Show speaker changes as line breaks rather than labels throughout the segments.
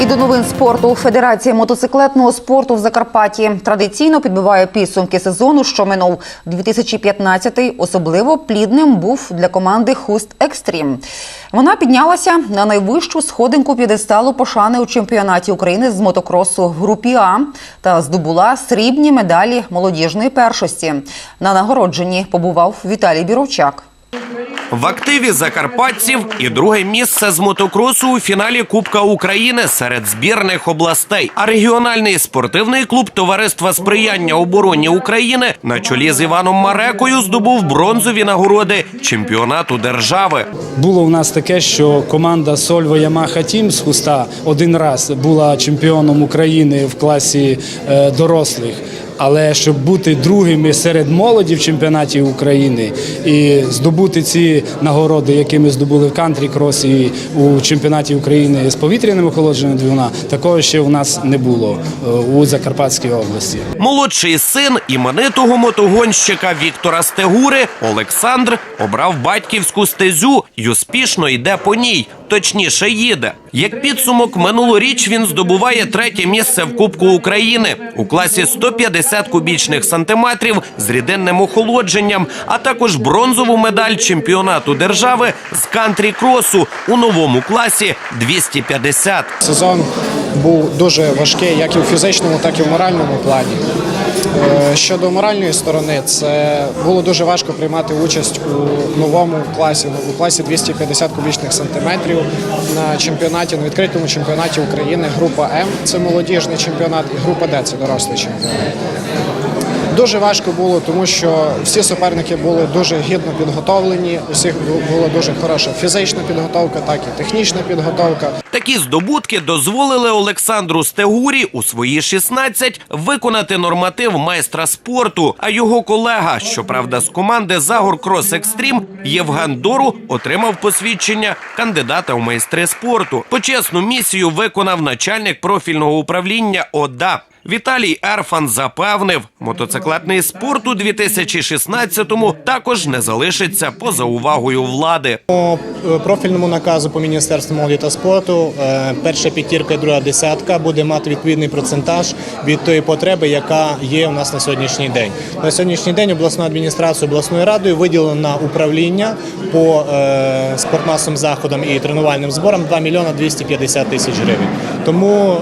І до новин спорту Федерація мотоциклетного спорту в Закарпатті традиційно підбиває підсумки сезону, що минув 2015-й Особливо плідним був для команди Хуст Екстрім. Вона піднялася на найвищу сходинку п'єдесталу пошани у чемпіонаті України з мотокросу групі А та здобула срібні медалі молодіжної першості. На нагородженні побував Віталій Біровчак.
В активі закарпатців і друге місце з мотокросу у фіналі Кубка України серед збірних областей. А регіональний спортивний клуб Товариства сприяння обороні України на чолі з Іваном Марекою здобув бронзові нагороди чемпіонату держави.
Було у нас таке, що команда Сольво Ямаха Тім з Хуста один раз була чемпіоном України в класі е, дорослих. Але щоб бути другими серед молоді в чемпіонаті України і здобути ці нагороди, які ми здобули в кантрі кросі у чемпіонаті України з повітряним охолодженням двигуна, такого ще у нас не було е, у Закарпатській області.
Молодший син іменитого мотогонщика Віктора Стегури Олександр обрав батьківську стезю і успішно йде по ній. Точніше їде. Як підсумок, минулоріч він здобуває третє місце в Кубку України у класі 150 кубічних сантиметрів з рідинним охолодженням, а також бронзову медаль чемпіонату держави з кантрі-кросу у новому класі 250.
Сезон був дуже важкий, як і в фізичному, так і в моральному плані. Е, Щодо моральної сторони, це було дуже важко приймати участь у новому класі, у класі 250 кубічних сантиметрів на чемпіонаті, на відкритому чемпіонаті України. Група М це молодіжний чемпіонат, і група Д це дорослий чемпіонат. Дуже важко було, тому що всі суперники були дуже гідно підготовлені. У всіх була дуже хороша фізична підготовка, так і технічна підготовка.
Такі здобутки дозволили Олександру Стегурі у свої 16 виконати норматив майстра спорту. А його колега, щоправда, з команди Загор Крос Екстрім Євген Дору отримав посвідчення кандидата в майстри спорту. Почесну місію виконав начальник профільного управління ОДА. Віталій Ерфан запевнив, мотоциклетний спорт у 2016-му також не залишиться поза увагою влади.
По е, профільному наказу по міністерству молоді та спорту е, перша п'ятірка і друга десятка буде мати відповідний процентаж від тої потреби, яка є у нас на сьогоднішній день. На сьогоднішній день обласною адміністрацією обласною радою виділено на управління по е, спортмасовим заходам і тренувальним зборам 2 мільйона 250 тисяч гривень. Тому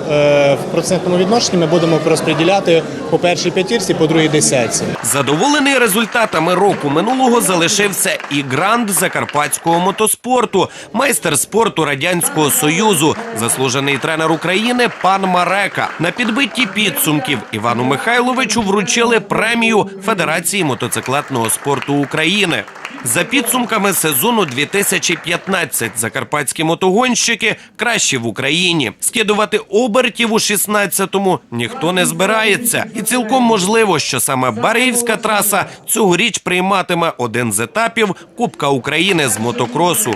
в процентному відношенні ми будемо розподіляти по першій п'ятірці, по другій десятці.
Задоволений результатами року минулого залишився і грант закарпатського мотоспорту, майстер спорту радянського союзу, заслужений тренер України пан Марека. На підбитті підсумків Івану Михайловичу вручили премію Федерації мотоциклетного спорту України. За підсумками сезону 2015 закарпатські мотогонщики кращі в Україні. Скидувати обертів у 16-му ніхто не збирається, і цілком можливо, що саме Бариївська траса цьогоріч прийматиме один з етапів Кубка України з мотокросу.